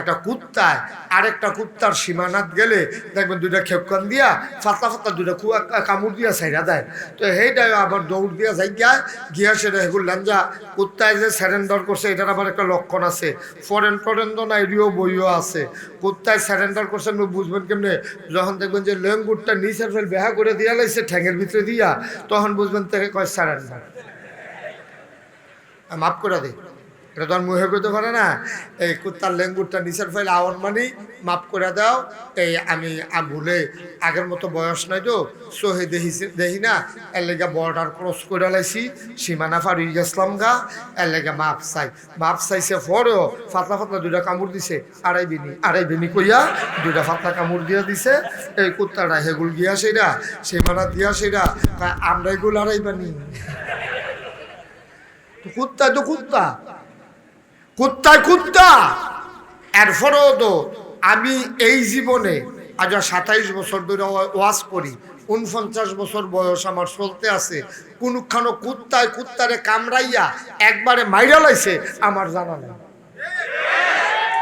একটা কুত্তায়, আরেকটা কুত্তার সীমানাত গেলে দেখবেন দুইটা খেপকান দিয়া ফাতলা ফাতা দুইটা কুয়া কামড় দিয়া সাইরা দেয়। তো সেইটাই আবার দৌড় দিয়া যাই গিয়া গিয়া সেটা হেগুল লাঞ্জা কুত্তায় যে স্যারেন্ডার করছে, এটার আবার একটা লক্ষণ আছে। ফরেন ফরেন তো না এরিও বইও আছে। কুত্তায় স্যারেন্ডার করছে আপনি বুঝবেন কেমনে? যখন দেখবেন যে লেঙ্গুরটা নিচের ফেল বেহা করে দিয়া লাগছে ঠ্যাঙের ভিতরে দিয়া, তখন বুঝবেন তাকে কয় স্যারেন্ডার মাফ করে দে। এটা তো করতে পারে না। এই কুত্তার লেঙ্গুরটা নিচের ফাইল আওয়ান মানি, মাফ করে দাও। এই আমি ভুলে আগের মতো বয়স নাই তো, সোহে দেখিছি দেখি না। এর লেগে বর্ডার ক্রস করে লাইছি, সীমানা ফারি গেছিলাম গা। এর লেগে মাপ চাই। মাপ চাইছে পরেও ফাতলা ফাতলা দুইটা কামড় দিছে। আড়াই বিনি আড়াই বিনি কইয়া দুইটা ফাতলা কামড় দিয়ে দিছে। এই কুত্তাটা হেগুল গিয়া সেটা সীমানা দিয়া সেটা আমরা এগুলো আড়াই বানি কুত্তা তো কুত্তা। কুত্তায় কুত্তা। এরপরেও তো আমি এই জীবনে আজ সাতাইশ বছর ধরে ওয়া- ওয়াজ করি। উনপঞ্চাশ বছর বয়স আমার চলতে আছে। কোনখানো কুত্তায় কুত্তারে কামড়াইয়া একবারে মাইরা লাইছে, আমার জানা নেই।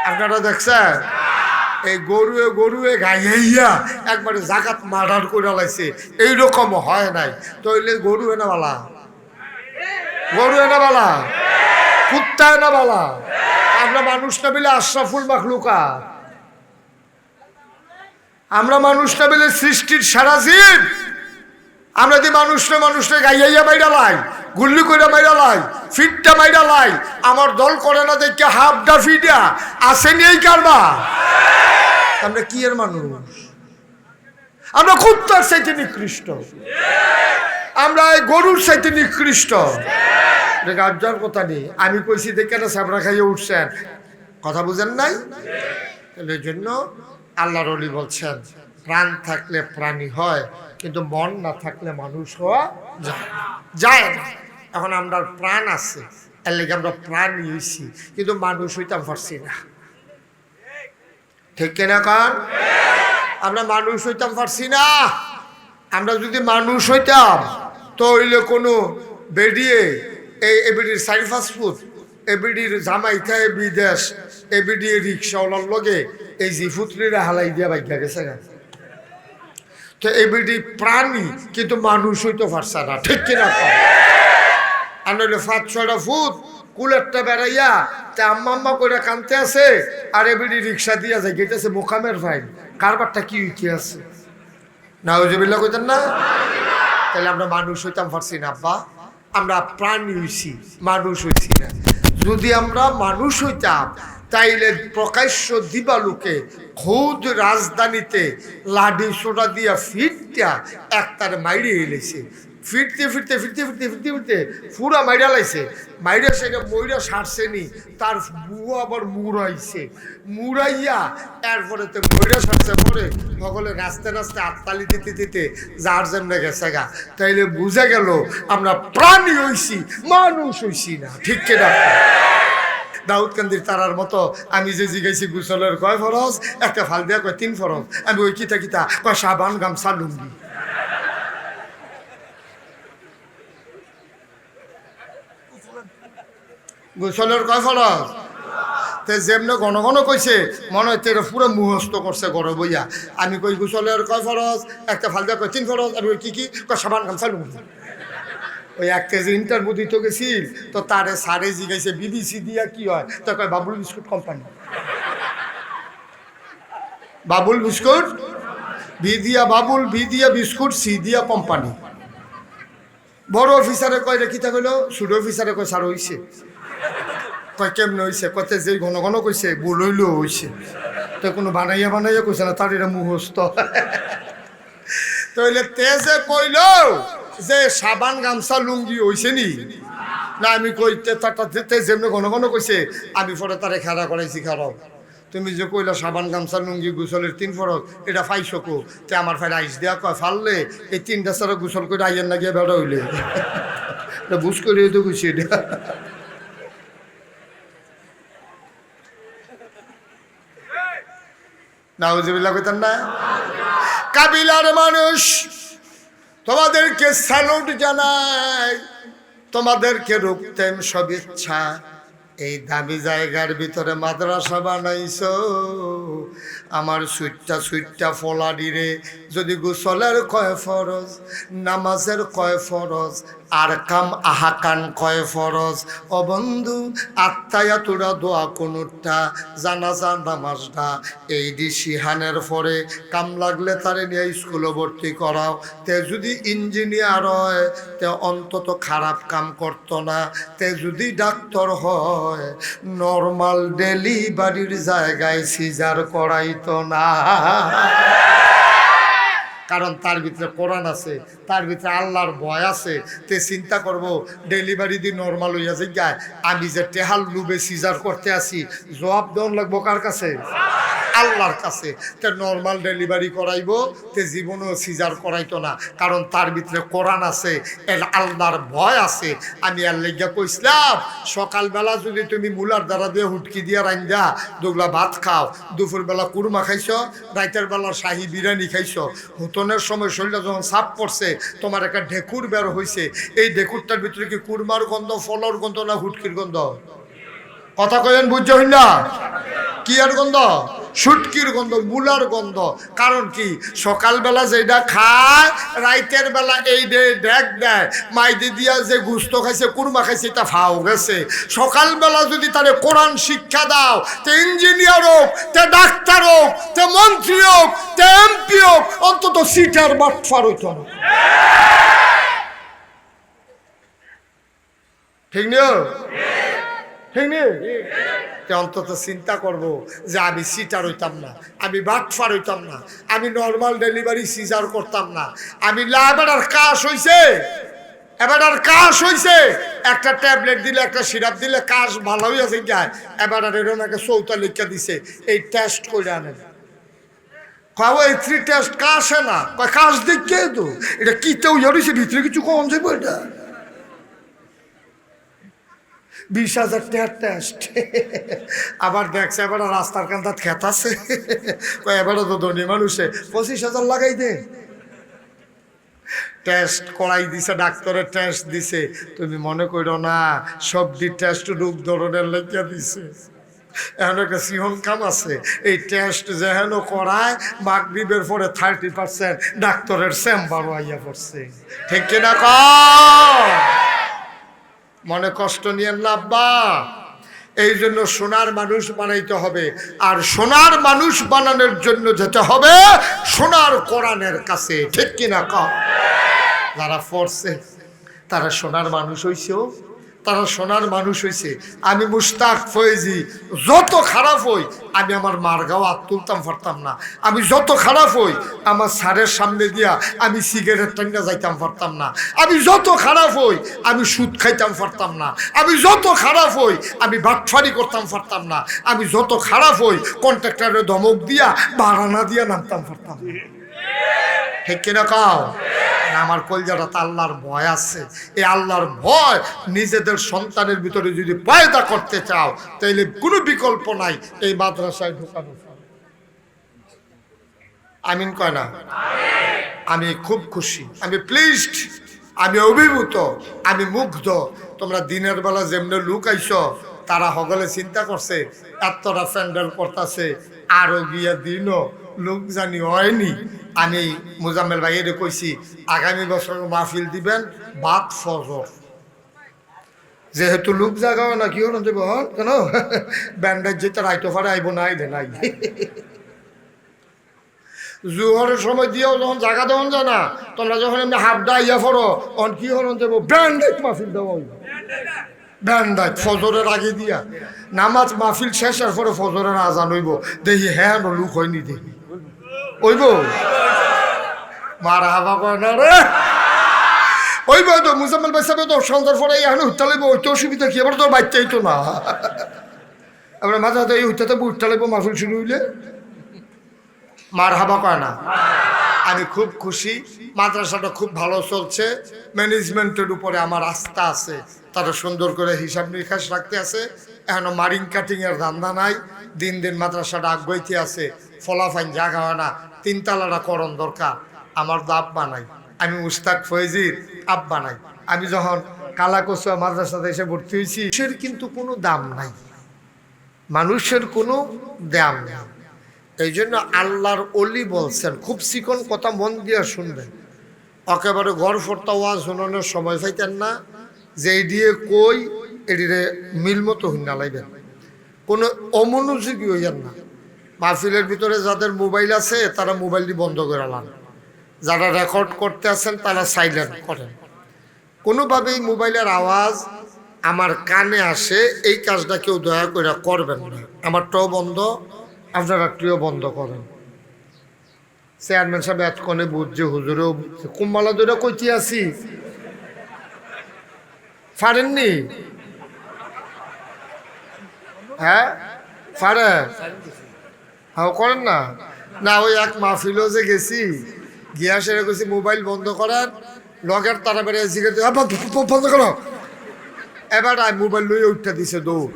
আপনারা দেখছেন? এই গরুয়ে গরুয়ে গাইয়া একবারে জাগাত মার্ডার করে লাইছে। এইরকম হয় নাই। তইলে গরু এনে বালা গরু এনে বালা কুত্তায় না বালা? আমরা মানুষ না বলে আশরাফুল মাখলুকা আমরা মানুষ না বলে সৃষ্টির সারা জীব। আমরা যে মানুষটা মানুষটা গাইয়াইয়া মাইরা লাই, গুল্লি করে মাইরা লাই, ফিটটা মাইরা লাই, আমার দল করে না দেখে হাফডা ফিটা আসেনি এই কারবা আমরা কি এর মানুষ? আমরা কুত্তার সাইতে নিকৃষ্ট। আমরা গরুর সাইতে নিকৃষ্ট। গার্জার কথা নেই। আমি কইছি দেখে না সাবরা খাইয়ে উঠছেন। কথা বুঝেন নাই? তাহলে জন্য আল্লাহর অলি বলছেন, প্রাণ থাকলে প্রাণী হয়, কিন্তু মন না থাকলে মানুষ হওয়া যায়। যায় না। এখন আমরা প্রাণ আছে, এর লেগে আমরা প্রাণ হইছি, কিন্তু মানুষ হইতাম পারছি না। ঠিক কিনা কান? আমরা মানুষ হইতাম পারছি না। আমরা যদি মানুষ হইতাম তো হইলে কোনো বেরিয়ে এই এবিডির সাইড ফাস্ট ফুড এবিডির জামাই থাকে বিদেশ এবিডি রিক্সাওয়ালার লগে এই জিফুতরিরা হালাই দিয়া বাইকা গেছে না তো এবিডি প্রাণী কিন্তু মানুষ হইতে পারছে না, ঠিক কিনা আর নইলে পাঁচ ছয়টা ফুট কুলেরটা বেড়াইয়া, তা আম্মা আম্মা করে কানতে আছে, আর এবিডি রিক্সা দিয়া যায় গেটেছে মোকামের ফাইন কারবারটা কি হইতে আছে? না ওই জবিল্লা কইতেন না? তাহলে আমরা মানুষ হইতাম পারছি না, আব্বা। আমরা প্রাণী হইছি, মানুষ হইছি না। যদি আমরা মানুষ হইতাম, তাইলে প্রকাশ্য দিবালুকে খুদ রাজধানীতে লাডি সোডা দিয়া ফিরটা একটার মাইরে এলেছে ফিরতে ফিরতে ফিরতে ফিরতে ফিরতে ফিরতে পুরা মাইরা লাইছে। মাইরা সেটা মইরা সারছে নি, তার বুয়া আবার মুড়াইছে। মুড়াইয়া এরপরে তো মইরা সারছে পরে সকলে নাচতে নাচতে আত্মালি দিতে দিতে যার যেমনে গেছে গা। তাইলে বুঝে গেল আমরা প্রাণী হইছি, মানুষ হইছি না। ঠিক কিনা দাউদকান্দির তারার মতো আমি যে জিগাইছি গুসলের কয় ফরজ? একটা ফাল দিয়া কয় তিন ফরজ। আমি ওই কিতা কিতা কয় সাবান গামছা লুঙ্গি। গোসলের কয় ফরজ তে যেমনে ঘন ঘন কইছে মনে হয় তেরে পুরো মুহস্ত করছে গরম বইয়া। আমি কই গোসলের কয় ফরজ একটা ফালদা কয় তিন ফরজ আমি কি কি? কয় সাবান গামছা লুঙ্গি ওই এক কেজি ইন্টারভিউ দিতে গেছিল, তো তারে সারে জিগাইছে বিবিসি দিয়া কি হয়? তো কয়, Babul biscuit company Babul biscuit? B দিয়া বাবুল, বি দিয়া বিস্কুট সি দিয়া কোম্পানি বড় অফিসারে কয় রে কিতা কইল? ছোট অফিসারে কয় সার হইছে কয়, কেমনে হইছে? কতে যে ঘন ঘন কইছে, ভুল হইলেও হইছে। তো কোনো বানাইয়া বানাইয়া কইছে না, তার এটা মুহস্ত তাইলে তেজে কইল যে সাবান গামছা লুঙ্গি হইছে নি? না, আমি কইতে তাটা তে যেমনি ঘন ঘন কইছে, আমি পরে তারে খেলা করাইছি খারাপ। তুমি যে কইলা সাবান গামছা লুঙ্গি গোসলের তিন ফরক এটা পাইছো কো? তে আমার ফের আইস দেয়া কয়, ফাললে, এই তিনটা সারা গোসল করে আইয়ের না গিয়ে বেড়া হইলে। বুঝ করে তো কইছি এটা। নাউজুবিল্লাহ কইতেন না? কাবিলার মানুষ, তোমাদেরকে স্যালুট জানাই। তোমাদেরকে রুখতেন সদিচ্ছা এই দামি জায়গার ভিতরে মাদ্রাসা বানাইছো। আমার সুইটটা সুইটটা ফলাডি রে। যদি গোসলের কয় ফরজ, নামাজের কয় ফরজ, আর কাম আহাকান কয় ফরজ। ও বন্ধু, আত্মায়া তোরা দোয়া কোনুরটা জানাজা, নামাজটা এই দি সিহানের পরে। কাম লাগলে তারে নিয়ে স্কুলে ভর্তি করাও। তে যদি ইঞ্জিনিয়ার হয়, তে অন্তত খারাপ কাম করতো না। তে যদি ডাক্তার হয়, নর্মাল ডেলিভারির জায়গায় সিজার করাইতো না। কারণ তার ভিতরে কোরআন আছে, তার ভিতরে আল্লাহর ভয় আছে। তে চিন্তা করব, ডেলিভারি দিয়ে নর্মাল হইয়া যায় আমি যে টেহাল লুবে সিজার করতে আসি জবাব দেওয়ার লাগবো কার কাছে? আল্লাহর কাছে। তে নর্মাল ডেলিভারি করাইবো, তে জীবনেও সিজার করাইতো না। কারণ তার ভিতরে কোরআন আছে, এর আল্লাহর ভয় আছে। আমি আর লেগা কইসলাম সকালবেলা যদি তুমি মুলার দ্বারা দিয়ে হুটকি দিয়ে রান্দা দুগলা ভাত খাও, দুপুরবেলা কুরমা খাইছ রাতের বেলা শাহি বিরিয়ানি খাইছ হুতনের সময় শরীরটা যখন সাপ পড়ছে তোমার একটা ঢেকুর বের হয়েছে এই ঢেকুরটার ভিতরে কি কুরমার গন্ধ, ফলর গন্ধ না হুটকির গন্ধ? কথা কয়েন হইন না কি আর গন্ধ? সুটকির গন্ধ, মুলার গন্ধ। কারণ কি? সকালবেলা যেটা খায়, রাইতের বেলা এই ডেক দেয়। মাইদি দিয়া যে গুস্ত খাইছে, কুরমা খাইছে তা ফাও গেছে। সকালবেলা যদি তারে কোরআন শিক্ষা দাও, তে ইঞ্জিনিয়ার হোক, তে ডাক্তার হোক, তে মন্ত্রী হোক, তে এমপি হোক, অন্তত সিটার বাটফার হইত না ঠিক নিও? ঠিক নেই অন্তত চিন্তা করব যে আমি সিটার হইতাম না, আমি বাটফার হইতাম না, আমি নর্মাল ডেলিভারি সিজার করতাম না, আমি লাইবারের কাশ হইছে। এবার কাশ হইছে। একটা ট্যাবলেট দিলে, একটা সিরাপ দিলে কাশ ভালো হইয়াছে যায় এবার এরকম একটা চৌতা লিখা দিছে, এই টেস্ট করে আনেন। খাও এই থ্রি টেস্ট কাশে না? কাশ দেখে তো, এটা কি তেও ইয়ে ভিতরে কিছু কম যাবে এটা? বিশ হাজার টাকার টেস্ট আবার দেখছে, এবার রাস্তার কান্দাত খেত আছে। কয় এবারও তো ধনী মানুষে, পঁচিশ হাজার লাগাই দে। টেস্ট করাই দিছে, ডাক্তারের টেস্ট দিছে। তুমি মনে করো না, সবজি টেস্ট রূপ ধরনের লেখিয়া দিছে। এখন একটা সিহন কাম আছে। এই টেস্ট যেহেন করায়, মাগরীবের পরে থার্টি পার্সেন্ট ডাক্তারের চেম্বারও আইয়া পড়ছে। ঠিক কিনা কম মনে কষ্ট নিয়ে লাভবা এই জন্য সোনার মানুষ বানাইতে হবে। আর সোনার মানুষ বানানোর জন্য যেতে হবে সোনার কোরআনের কাছে। ঠিক কিনা ক যারা তারা সোনার মানুষ হইছেও তারা সোনার মানুষ হইছে। আমি মুস্তাক ফয়েজি, যত খারাপ হই, আমি আমার মার গাও হাত তুলতাম পারতাম না। আমি যত খারাপ হই, আমার স্যারের সামনে দিয়া আমি সিগারেট টাঙ্গা যাইতাম পারতাম না। আমি যত খারাপ হই, আমি সুদ খাইতাম পারতাম না। আমি যত খারাপ হই, আমি বাটফারি করতাম পারতাম না। আমি যত খারাপ হই কন্ট্রাক্টরের ধমক দিয়া বাড়ানা দিয়া নামতাম পারতাম না। ঠিক কিনা আমার কলজাটা তো আল্লাহর ভয় আছে। এই আল্লাহর ভয় নিজেদের সন্তানের ভিতরে যদি পয়দা করতে চাও, তাইলে কোনো বিকল্প নাই। এই মাদ্রাসায় ঢোকানো। আমিন কয় না? আমি খুব খুশি। আমি প্লিজড আমি অভিভূত। আমি মুগ্ধ। তোমরা দিনের বেলা যেমনি লুক আইস তারা হগলে চিন্তা করছে, এতটা প্যান্ডেল করতেছে আরও গিয়া দিনও লোক জানি হয়নি। আমি মুজাম্মেল ভাইয়ের কইছি, আগামী বছর মাহফিল দিবেন বাদ ফজর যেহেতু লোক জাগাও না, কি হল দেব কেন? ব্যান্ডেজ যেতে রাইতে পারে, আইব না, আইলে নাই। জুহরের সময় দিয়েও যখন জায়গা দেওয়া যায় না, তোমরা যখন এমনি হাফডা ইয়া ফরো তখন কি হল দেবো? ব্যান্ডেজ মাহফিল দেওয়া হইব ব্যান্ডাজ ফজরের আগে দিয়া। নামাজ মাহফিল শেষের পরে ফজরের আজান হইব। দেখি হ্যাঁ লুক হয়নি দেখি। ওইব হাবা না রে? ওইব তো, মুজাম্মেল ভাই সাহেব তো সন্ধ্যার পরে এখানে লাগবে ওই তো অসুবিধা কি? এবার তোর বাচ্চাই তো না। এবার মাঝে এই উঠতে তো উঠতে লাগবো মাহফিল শুরু হইলে। মার হাবা কয় না আমি খুব খুশি। মাদ্রাসাটা খুব ভালো চলছে। ম্যানেজমেন্টের উপরে আমার আস্থা আছে। তারা সুন্দর করে হিসাব নিকাশ রাখতে আছে। এখনও মারিং কাটিং এর ধান্দা নাই। দিন দিন মাদ্রাসাটা আগ্রহীতে আছে। ফলাফাইন জাগা হয় না। তিনতলাটা করণ দরকার। আমার তো আব্বা নাই। আমি মুস্তাক ফয়েজির আব্বা নাই। আমি যখন কালা কচুয়া মাদ্রাসাতে এসে ভর্তি হয়েছি কিন্তু কোনো দাম নাই। মানুষের কোনো দাম নেই। এই জন্য আল্লাহর অলি বলছেন, খুব চিকন কথা মন দিয়ে শুনবেন। একেবারে গড় ফর্তা ওয়াজ শোনানোর সময় পাইতেন না, যে এই দিয়ে কই এটিরে মিল মতো হুন্না লাইবেন। কোনো অমনোযোগী হইয়েন না। মাহফিলের ভিতরে যাদের মোবাইল আছে, তারা মোবাইলটি বন্ধ করে লান। যারা রেকর্ড করতে আছেন, তারা সাইলেন্ট করেন। কোনোভাবেই মোবাইলের আওয়াজ আমার কানে আসে, এই কাজটা কেউ দয়া করে করবেন না। আমার আমারটাও বন্ধ আপনারা একটিও বন্ধ করেন। চেয়ারম্যান সাহেব এতক্ষণে বুঝছে, হুজুরেও বুঝছে। কুম্বালা দুটা কইতে আছি? পারেননি হ্যাঁ? পারে হ্যাঁ করেন না। না, ওই এক মাহফিলও যে গেছি, গিয়া সেরে গেছি মোবাইল বন্ধ করার লগের তারা বেড়ে জিজ্ঞেস বন্ধ করো। এবার মোবাইল লইয়ে উঠতে দিছে দৌড়।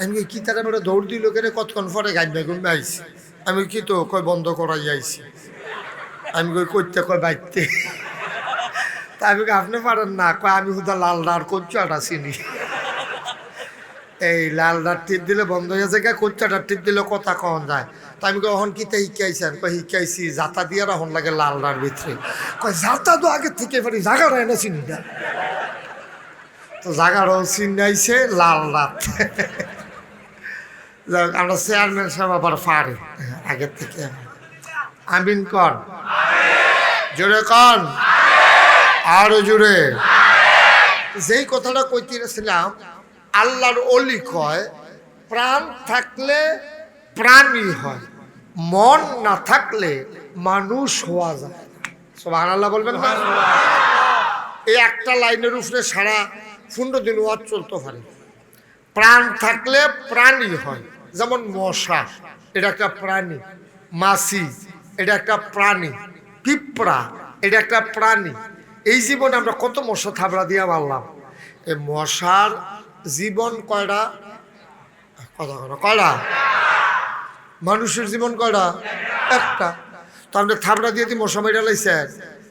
আমি কি তারা বেড়ে দৌড় দিল কেন কতক্ষণ পরে না ঘুমে আইছি। আমি কি তো কয় বন্ধ করাই আইছি। আমি কই করতে কয় বাইতে। তা আমি আপনি পারেন না, কয় আমি হুদা লাল ডার কচ্চাটা চিনি। এই লাল ডার টিপ দিলে বন্ধ হয়ে যায় কচ্চাটার টিপ দিলে কথা কখন যায়। তা আমি কখন কিতা শিখাইছেন কয় শিখাইছি জাতা দিয়ে রাখুন লাগে লাল ডার ভিতরে। কয় জাতা তো আগে থেকে পারি, জাগা রায় না চিনি না। তো জাগারও চিনাইছে লাল রাত। আমরা চেয়ারম্যান সাহেব আবার পারি আগের থেকে। আমিন কন। জোরে কন। আরও জোরে। যেই কথাটা কইতেছিলাম, আল্লাহর অলি কয়, প্রাণ থাকলে প্রাণী হয়, মন না থাকলে মানুষ হওয়া যায় সব আল্লাহ বলবেন না? এই একটা লাইনের উপরে সারা পনেরো দিন ওয়াজ চলতে পারে। প্রাণ থাকলে প্রাণী হয়। যেমন মশা, এটা একটা প্রাণী। মাছি, এটা একটা প্রাণী। পিঁপড়া, এটা একটা প্রাণী। এই জীবনে আমরা কত মশা থাবড়া দিয়ে মারলাম। এই মশার জীবন কয়টা কথা কথা কয়টা মানুষের জীবন কয়টা একটা। তো আপনি থাবড়া দিয়ে মশা মেরে লাইছেন?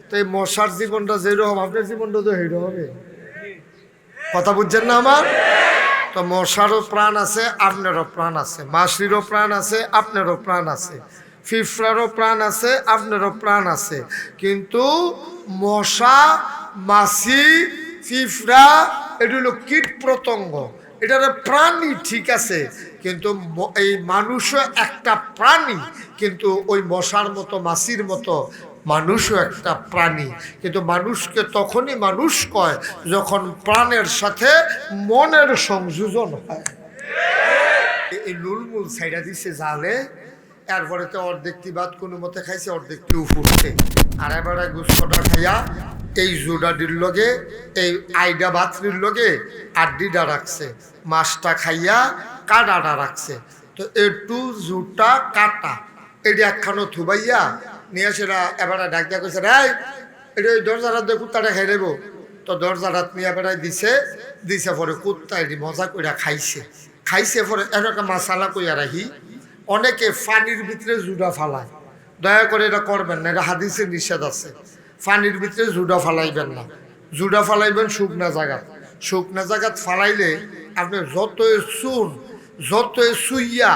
তো এই মশার জীবনটা যেরকম, আপনার জীবনটা তো সেইরকম হবে কথা বুঝছেন না আমার? তো মশারও প্রাণ আছে, আপনারও প্রাণ আছে, মাসিরও প্রাণ আছে, আপনারও প্রাণ আছে, ফিফরারও প্রাণ আছে, আপনারও প্রাণ আছে। কিন্তু মশা মাছি ফিফরা, এটা হলো কীট প্রত্যঙ্গ। এটার প্রাণী ঠিক আছে, কিন্তু এই মানুষও একটা প্রাণী, কিন্তু ওই মশার মতো মাছির মতো মানুষও একটা প্রাণী। কিন্তু মানুষকে তখনই মানুষ কয় যখন প্রাণের সাথে মনের সংযোজন হয়। এই নুলমুল সাইডা দিছে জালে, এরপরে তো অর্ধেকটি বাদ কোনো মতে খাইছে অর্ধেকটি উফুরছে আর এবারে গুস্তটা খাইয়া এই জুডাডির লগে, এই আইডা বাতরির লগে আড্ডিটা রাখছে, মাছটা খাইয়া কাটাটা রাখছে। তো একটু জুটা কাটা, এটি একখানো থুবাইয়া নিয়ে সেটা এবারে ডাক দিয়া কইছে, রাই, এটা ওই দরজাটা দিয়ে কুত্তাটা খাই দেবো তো দরজাটা নিয়ে বেড়াই দিছে দিছে পরে কুত্তা এটি মজা কইরা খাইছে। খাইছে পরে একটা মশালা কইয়া রাখি, অনেকে পানির ভিতরে জুডা ফালায়। দয়া করে এটা করবেন না, এটা হাদিসে নিষেধ আছে। পানির ভিতরে জুডা ফালাইবেন না। জুডা ফালাইবেন শুকনা জায়গাত শুকনা জায়গাত ফালাইলে আপনি যত চুন যত সুইয়া,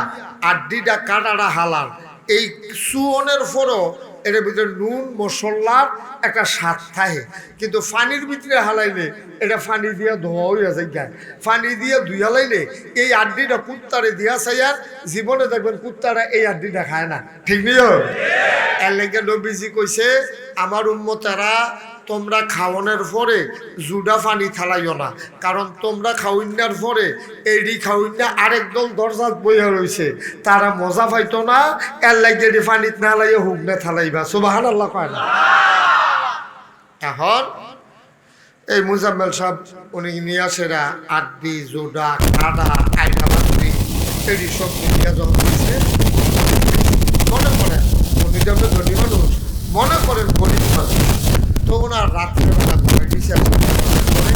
আড্ডিটা কাটাটা হালাল। এই সুয়নের পরও এটার ভিতরে নুন, মশলার একটা স্বাদ থাকে। কিন্তু পানির ভিতরে হালাইলে এটা পানি দিয়া ধোয়া হইয়া যায় পানি দিয়ে ধুই হালাইলে এই আড্ডিটা কুত্তারে দিয়া চাইয়ার জীবনে দেখবেন কুত্তারা এই আড্ডিটা খায় না। ঠিক নিয়ে এর লেগে নবীজি কইছে, আমার উম্মতারা তোমরা খাওয়ানোর পরে জুডা পানি থালাইও না। কারণ তোমরা খাওয়াইনার পরে এডি খাওয়াইনা আরেক দল দরজা বইয়া রয়েছে তারা মজা পাইতো না, এর লাগে পানিত না লাইয়ে হুক না থালাইবা সুবাহান আল্লাহ কয় না? এখন এই মুজাম্মেল সাহেব, উনি নিয়ে আসেরা আড্ডি, জোডা, কাদা আইটা বাত্রি এডি সব নিয়ে যখন মনে করেন উনি যেমন ধনী মানুষ, মনে করেন গরিব মানুষ। সোনার রাত্রে বেলা রিসার্চ করে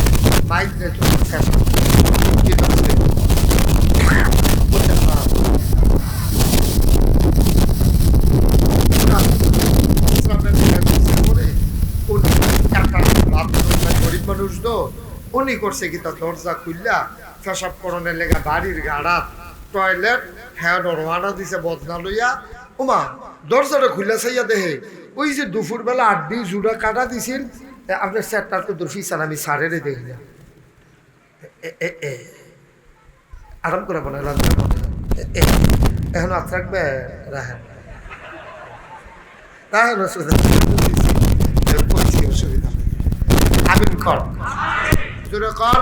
মাইগ্রেশন ঠিক গরিব মানুষ তো। উনি করছে কি তা দরজা খুললা, পেশাব করণের লেগা বাড়ির গাড়া, টয়লেট হ্যাঁ রওয়ানা দিছে, বদনা লইয়া। উমা, দরজাটা খুললা সাইয়া দেহে ওই যে দুপুরবেলা দিন জুড়া কাটা দিছিল এ, আপনার স্যারটার তো দর্ফি স্যার আমি সারেরে দেখি না। আরাম করে বানাইলাম। এখন হাত রাখবে? অসুবিধা অসুবিধা কর। জোরে কর।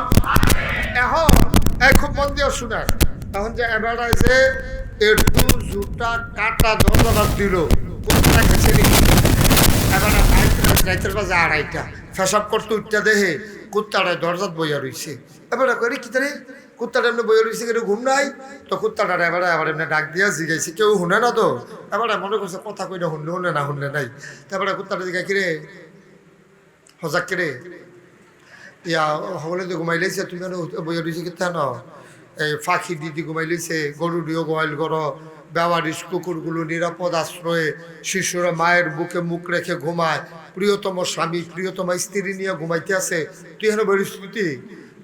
এখন এই খুব মন দিয়ে শুনে এখন যে এবার যে একটু জুতা কাটা দরজা দিল। গেছে নাকি এবার রাইতের বাজে আড়াইটা ফেসাব করতে উঠতে দেহে কুত্তাটায় দরজাত বইয়া রইছে এবার করে কি তারে কুত্তাটা এমনি বইয়া রইছে কেন ঘুম নাই। তো কুত্তাটা এবার এবার এমনি ডাক দিয়া জিগাইছে, কেউ শুনে না তো। এবার মনে করছে কথা কই না, শুনলে শুনলে না, শুনলে নাই। তারপরে কুত্তাটা জিগাই কিরে সজাগ কিরে ইয়া সকলে তো ঘুমাই লাইছে তুমি বইয়া রইছে কেন এই ফাঁকি দিদি ঘুমাই লইছে গরু দিও গোয়াল করো ব্যবহারিস কুকুরগুলো নিরাপদ আশ্রয়ে শিশুরা মায়ের বুকে মুখ রেখে ঘুমায়। প্রিয়তম স্বামী, প্রিয়তম স্ত্রী নিয়ে ঘুমাইতে আছে তুই হেন পরিস্থিতি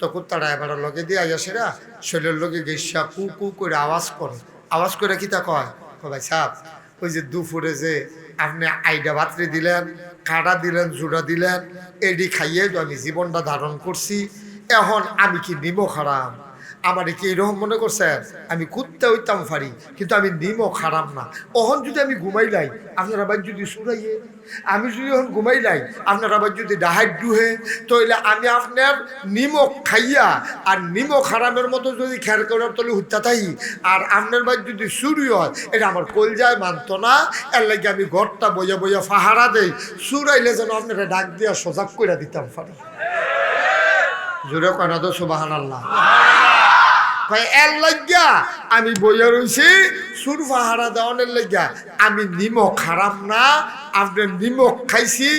তখন তারা এবার লগে দিয়ে আইয়াসেরা শরীরের লগে গেসা কু কু করে আওয়াজ করে। আওয়াজ করে কি তা কয়? ভাই সাপ ওই যে দুপুরে যে আপনি আইডা ভাতরে দিলেন, কাটা দিলেন, জুড়া দিলেন, এডি খাইয়ে আমি জীবনটা ধারণ করছি। এখন আমি কি নিব খারাপ? আমার কি এরকম মনে করছেন আমি কুত্তে হইতাম পারি কিন্তু আমি নিমও খারাপ না। ওহন যদি আমি ঘুমাইলাই আপনার আবার যদি সুরাইয়ে আমি যদি এখন ঘুমাইলাই আপনার আবার যদি ডাহাই ডুহে তাহলে আমি আপনার নিমক খাইয়া আর নিমক হারামের মতো যদি খের করার তলে হত্যা থাই, আর আপনার বাড়ি যদি চুরি হয়, এটা আমার কলজায় মানত না। এর লাগে আমি ঘরটা বইয়া বইয়া ফাহারা দেই চুরাইলে যেন আপনারা ডাক দিয়া সজাগ করে দিতাম পারি জোরে কয়না তো সুবাহান আল্লাহ ভাই এর লাগিয়া আমি বইয়া রইছি, সুর পাহারা দেওয়ানের লাগিয়া। আমি নিমক খারাপ না আপনার নিমক খাইছি,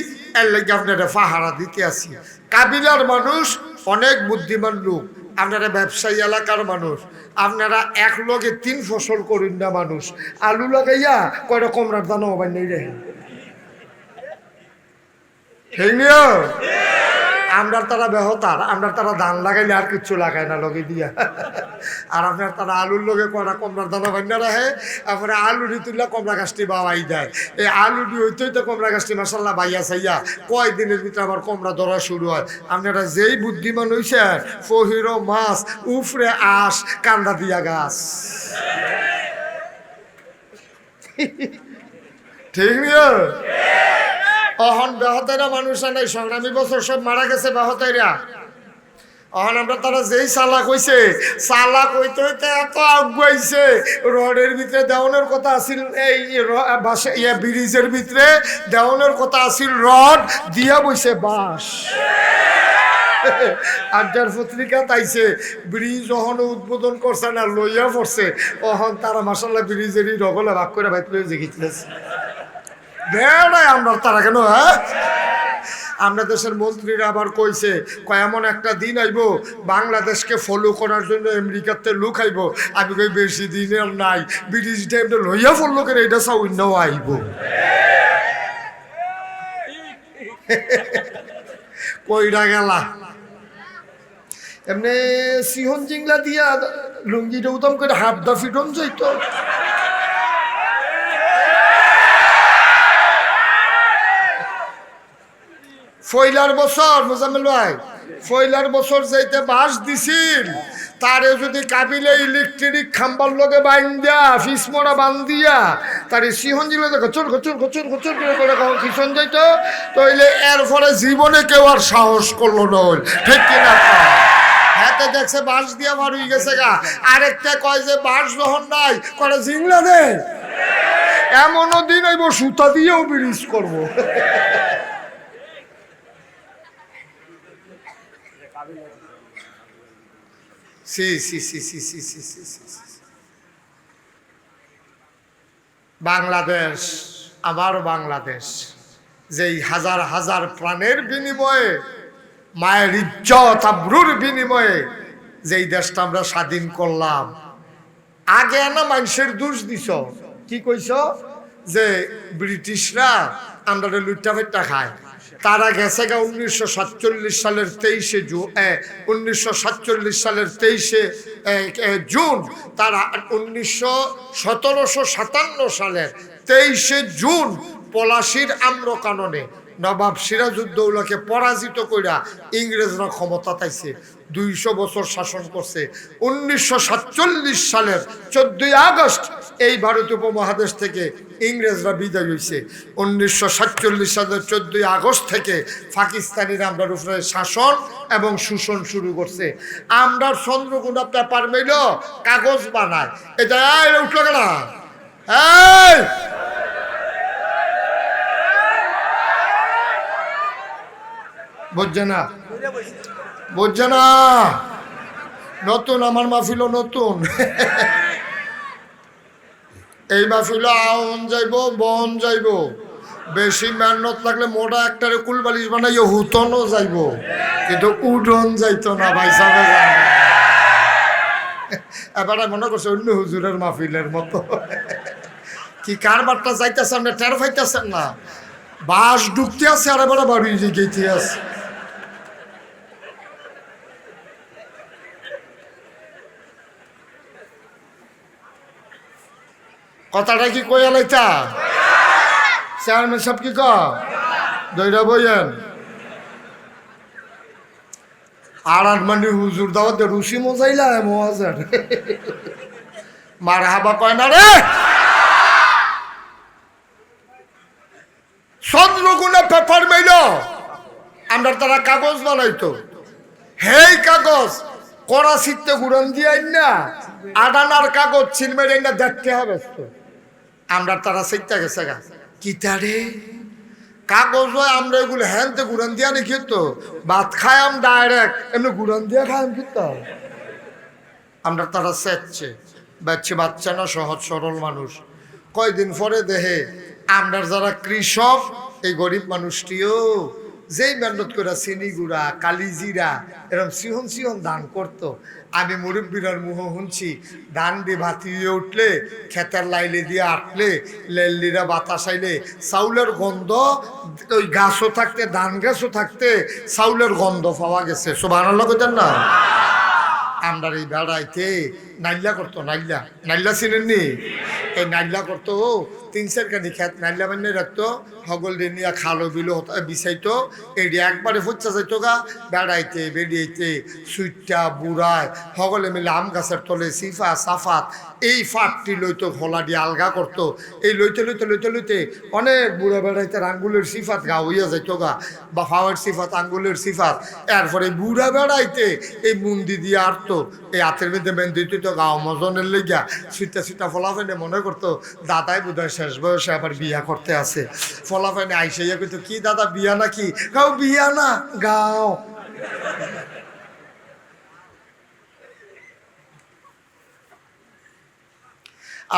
এর লাগে আপনারা পাহারা দিতে আসি। কাবিলার মানুষ অনেক বুদ্ধিমান লোক, আপনারা ব্যবসায়ী এলাকার মানুষ, আপনারা এক লগে তিন ফসল করেন না মানুষ। আলু লাগাইয়া কয়টা কমরার দানা হবার নেই রে ঠিক আমরা তারা বেহতার আমরা তারা ধান লাগাইলে আর কিচ্ছু লাগায় না লগে দিয়া। আর আপনার তারা আলুর লগে কড়া কমলার দানা বান্না রাখে তারপরে আলু দি তুললে কমলা গাছটি বাবাই দেয়। এই আলু দি হইতেই তো কমলা গাছটি মাসাল্লাহ বাইয়া সাইয়া কয় দিনের ভিতরে আবার কমলা ধরা শুরু হয়। আপনারা যেই বুদ্ধিমান হইছেন, ফহিরো মাছ, উফরে আস কান্দা দিয়া গাছ। ঠিক নিয়ে? অহন বেহতাইরা মানুষ নাই সংগ্রামী বছর সব মারা গেছে বেহতাইরা অহন আমরা তারা যেই চালাক হইছে, চালাক হইতে হইতে এত আগুয়াইছে, রডের ভিতরে দেওয়ানোর কথা আছিল, এই বাসে ইয়ে ব্রিজের ভিতরে দেওয়ানোর কথা আছিল, রড দিয়া বইছে বাঁশ। আড্ডার পত্রিকা তাইছে, ব্রিজ অহন উদ্বোধন করছে না, লইয়া পড়ছে। অহন তারা মাসাল্লাহ ব্রিজেরই রগলে ভাগ করে ভাই লইয়া দেখিতেছে। বেড়ায় আমরা তারা কেন হ্যাঁ? আমরা দেশের মন্ত্রীরা আবার কইছে, কয়, এমন একটা দিন আইব, বাংলাদেশকে ফলো করার জন্য আমেরিকাতে লুক আইব, আমি কই, বেশি দিনের নাই, ব্রিটিশ টাইমটা লইয়া ফলো করে এটা সব অন্যও আইব। কইরা গেলা। এমনি সিহন জিংলা দিয়া লুঙ্গিটা উদম করে হাফ দা ফিটন যাইতো। ফয়লার বছর, মোজাম্মেল ভাই ফয়লার বছর যাইতে বাস দিছিল, তারে যদি কাবিলে ইলেকট্রিক খাম্বার লগে বান্দিয়া ফিসমরা বান্দিয়া তারে সিহন জিলে গচর গচর গচর গচর করে করে কখন কিষণ যাইতো, তইলে এর ফলে জীবনে কেউ আর সাহস করল না। ঠিক কিনা? হাতে দেখছে বাঁশ দিয়া হয়ে গেছে গা আরেকটা কয় যে বাঁশ যখন নাই করে জিংলা দে এমনও দিন আইব, সুতা দিয়েও ব্রিজ করব C C C C C C C C. Bangladesh আমার বাংলাদেশ। যেই হাজার হাজার প্রাণের বিনিময়ে, মায়ের ইজ্জত, আব্রুর বিনিময়ে যেই দেশটা আমরা স্বাধীন করলাম। আগে না মানুষের দোষ দিছ। কি কইছ? যে ব্রিটিশরা আমরা লুট্টা ফেট্টা খায়। তারা গেছে গা উনিশশো সাতচল্লিশ সালের তেইশে জু উনিশশো সাতচল্লিশ সালের তেইশে জুন। তারা উনিশশো সতেরোশো সাতান্ন সালের তেইশে জুন পলাশির আম্রকাননে নবাব সিরাজউদ্দৌলাকে পরাজিত কইরা ইংরেজরা ক্ষমতা তাইছে দুইশো বছর শাসন করছে। উনিশশো সাতচল্লিশ সালের চোদ্দই আগস্ট এই ভারত উপমহাদেশ থেকে ইংরেজরা বিদায় হয়েছে উনিশশো সাতচল্লিশ সালের চোদ্দই আগস্ট থেকে পাকিস্তানিরা আমরা উপরে শাসন এবং শোষণ শুরু করছে। আমরা চন্দ্রগুনা পেপার মেল কাগজ বানায় এটা উঠল কেন? এই! বুঝছে না বুঝছে না নতুন, আমার মাহফিল নতুন। এই মাহফিল আউন যাইব, বন যাইব। বেশি মেহনত লাগলে মোটা একটারে কুলবালিশ বানাই হুতনও যাইব। কিন্তু উডন যাইতো না, ভাই সাহেব এবার মনে করছে অন্য হুজুরের মাহফিলের মতো। কি কারবারটা যাইতেছেন না টের পাইতেছেন না? বাস ঢুকতে আছে আর এবার বাড়ি গেতে আছে। কথাটা কি কইয়া লাইতা চেয়ারম্যান সব কি ক দইরা বইয়েন। আর আর মানে হুজুর দাওয়াত রুশি মজাইলা মহাজার মার হাবা কয় না রে? চন্দ্রগুণে পেপার মেইল। আমরা তারা কাগজ বানাইতো। হেই কাগজ করাচিতে গুড়ন দিয়াই না। আডানার কাগজ ছিলমের না, দেখতে হবে। তো আমরা তারা সেইটা গেছে গা। কিতারে কাগজ হয় আমরা এগুলো হ্যানতে গুড়ান দিয়া নি তো ভাত খায়াম ডাইরেক্ট এমনি গুড়ান দিয়া খায়াম কিন্তু আমরা তারা সেচ্ছে বাচ্চা বাচ্চা না সহজ সরল মানুষ। কয়দিন পরে দেহে আমরা যারা কৃষক, এই গরিব মানুষটিও যেই মেহনত করে চিনি গুড়া কালিজিরা এরকম সিহন সিহন দান করতো। আমি মুরব্বীরার মুহ শুনছি ধান দিয়ে ভাতিয়ে উঠলে, খেতের লাইলে দিয়ে আটলে, লেল্লিরা বাতাস আইলে, চাউলের গন্ধ, ওই গাছও থাকতে, ধান গাছও থাকতে, চাউলের গন্ধ পাওয়া গেছে। সব আনার লগেন না? আমরা এই বেড়াইতে নাইল্লা করতো নাইল্লা নাইল্লা চিনেননি এই নাইল্লা করতো তিন চার কানি খেত নাইল্লা মানে রাখতো, হগল দিয়ে খালো বিলো বিছাইতো। এটি একবারে ফুচ্ছা যাইতো গা, বেড়াইতে বেরিয়েতে সুইটটা, বুড়ায়, হগলে মিলে আম গাছের তলে সিফা, সাফাত, এই ফাটটি লইতো খোলা দিয়ে আলগা করতো। এই লইতে লইতে লইতে লইতে অনেক বুড়া বেড়াইতে আঙ্গুলের সিফাত গা হইয়া যাইতো গা, বা ফাওয়ার সিফাত, আঙ্গুলের সিফাত। এরপরে বুড়া বেড়াইতে এই মুন্দি দিয়ে আটতো এই হাতের মধ্যে মেহেন্দি তো গা মজনের লেগা সুইটা সুইটা ফলাফেনে মনে করতো, দাদাই বোধহয় শেষ বয়সে আবার বিয়া করতে আছে। ফলাফেনে আইসাইয়া কইতো, কি দাদা, বিয়া নাকি? গাও বিয়া না, গাও।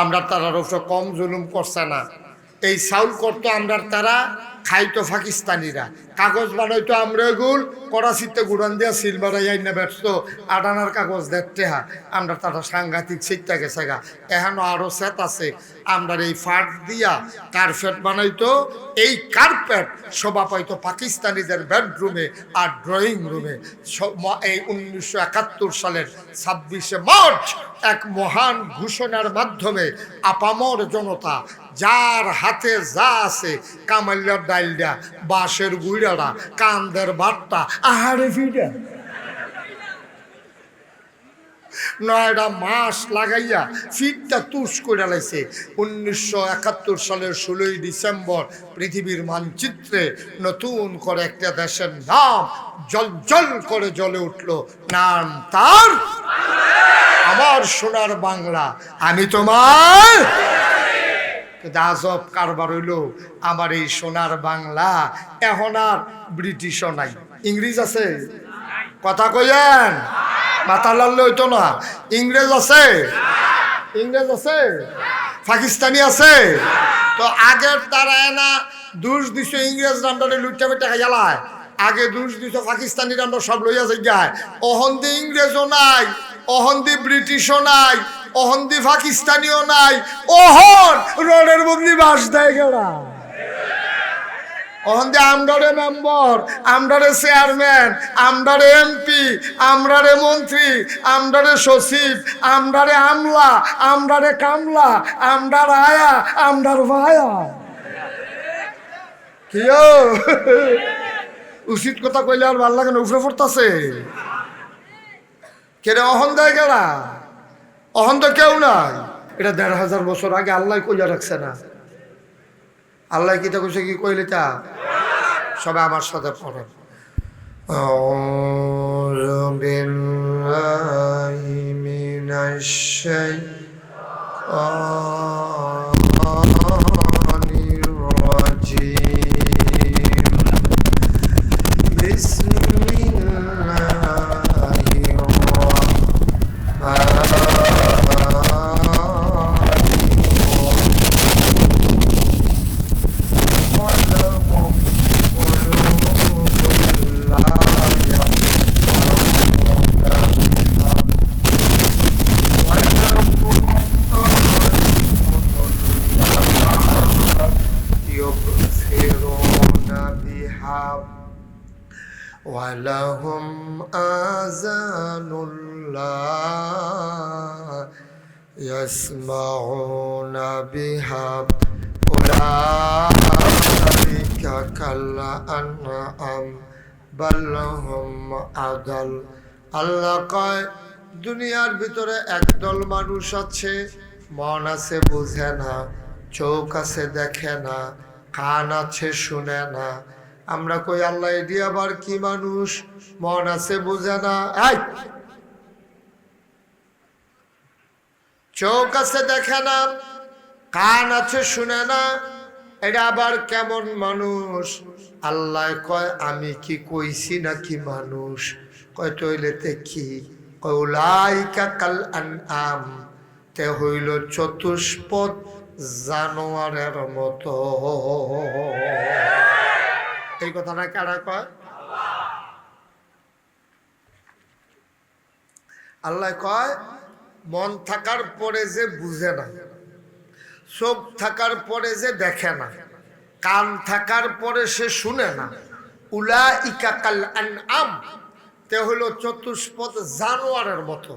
আমরা উপরে কম জুলুম করছে না। এই সাউল করতো আমরা তারা খাইতো পাকিস্তানিরা। কাগজ বানাইতো আমরা এগুল করাচিতে গুড়ান দিয়া সিল বাড়াই না ব্যস্ত আডানার কাগজ দেখতে হা। আমরা তারা সাংঘাতিক সিটটা গেছে গা। এখনও আরও সেট আছে। আমরা এই ফাট দিয়া কার্পেট বানাইতো এই কার্পেট শোভা পাইতো পাকিস্তানিদের বেডরুমে আর ড্রয়িং রুমে। এই উনিশশো একাত্তর সালের ছাব্বিশে মার্চ এক মহান ঘোষণার মাধ্যমে আপামর জনতা যার হাতে যা আছে কামাল্যার ডাইলডা, বাঁশের গুইড়াটা কান্দের বাট্টা, আহারে ফিডা নয়টা মাস লাগাইয়া ফিটটা তুষ করে লাইছে। উনিশশো একাত্তর সালের ষোলোই ডিসেম্বর পৃথিবীর মানচিত্রে নতুন করে একটা দেশের নাম জল জল করে জ্বলে উঠল। নাম তার? আমার সোনার বাংলা। আমি তোমার আজব কারবার হইল, আমার এই সোনার বাংলা এখন আর ব্রিটিশও নাই। ইংরেজ আছে? কথা কইয়েন। মাথা লাললে হইতো না। ইংরেজ আছে? ইংরেজ আছে? পাকিস্তানি আছে? তো আগের তারা না দুষ দিছ ইংরেজ রান্ডারে লুটটা বেটা খাইয়ালায় আগে দুষ দিছ পাকিস্তানি রান্ডা সব লইয়া যাই অহন্দি ইংরেজও নাই অহন্দি ব্রিটিশও নাই অহন্দি পাকিস্তানিও নাই। ওহন রোডের বদলি বাস দেয় গেলা। অহন যে আমরারে মেম্বার, আমরারে চেয়ারম্যান, আমরারে এমপি, আমরারে মন্ত্রী, আমরারে সচিব, আমরারে আমলা, আমরারে কামলা, আমরার আয়া, আমরার ভায়া। কিও উচিত কথা কইলে আর ভালো লাগে না, উফরে পড়তাছে। কেরে অহন দেয় গেলা? অহন তো কেউ নাই এটা দেড় হাজার বছর আগে আল্লাহ কইয়া রাখছে না আল্লাহ কি তো কইছে কি কইলে তা সবাই আমার সাথে পড়েন أعوذ بالله من الشيطان أولئك كالأنعام بل هم أضل আল্লাহ কয় দুনিয়ার ভিতরে একদল মানুষ আছে মন আছে বুঝে না চোখ আছে দেখে না কান আছে শুনে না আমরা কই আল্লাহ এটি আবার কি মানুষ মন আছে বুঝে না এই! চোখ আছে দেখে না কান আছে শুনে না, এটা আবার কেমন মানুষ? আল্লাহ কয়, আমি কি কইছি নাকি মানুষ? কয় তৈলেতে কি? কৌলাইকা কাল আম তে হইল চতুষ্পদ জানোয়ারের মতো। এই কথাটা কারা কয়? আল্লাহ কয়, মন থাকার পরে যে বুঝে না। চোখ থাকার পরে যে দেখে না, কান থাকার পরে সে শুনে না। উলা ইকাকাল আম তে হলো চতুষ্পদ জানোয়ারের মতো।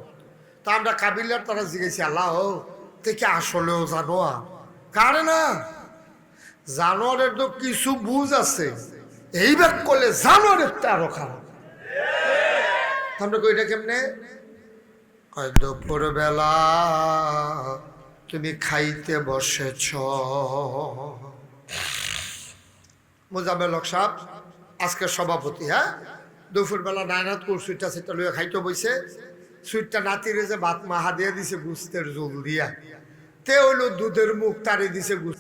তা আমরা কাবিলার তারা জিজ্ঞেছি আল্লাহ থেকে আসলেও জানোয়ার? কারে না? জানোয়ারের তো কিছু বুঝ আছে। এই ব্যাগ করলে জানোয়ারের তো আরও খারাপ। আমরা কই, এটা কেমনে? দুপুর বেলা তুমি খাইতে বসেছ। মোজামেল হক সাহেব, আজকে সভাপতি হ্যাঁ? দুপুর বেলা নায়নাথ কোর সুইটটা সেটা লুয়ে খাইতে বইছে। সুইটটা নাতিরে যে ভাত মাহা দিয়ে দিছে, গুস্তের জোল দিয়া। তে হইল দুধের মুখ তারে দিছে গুস্ত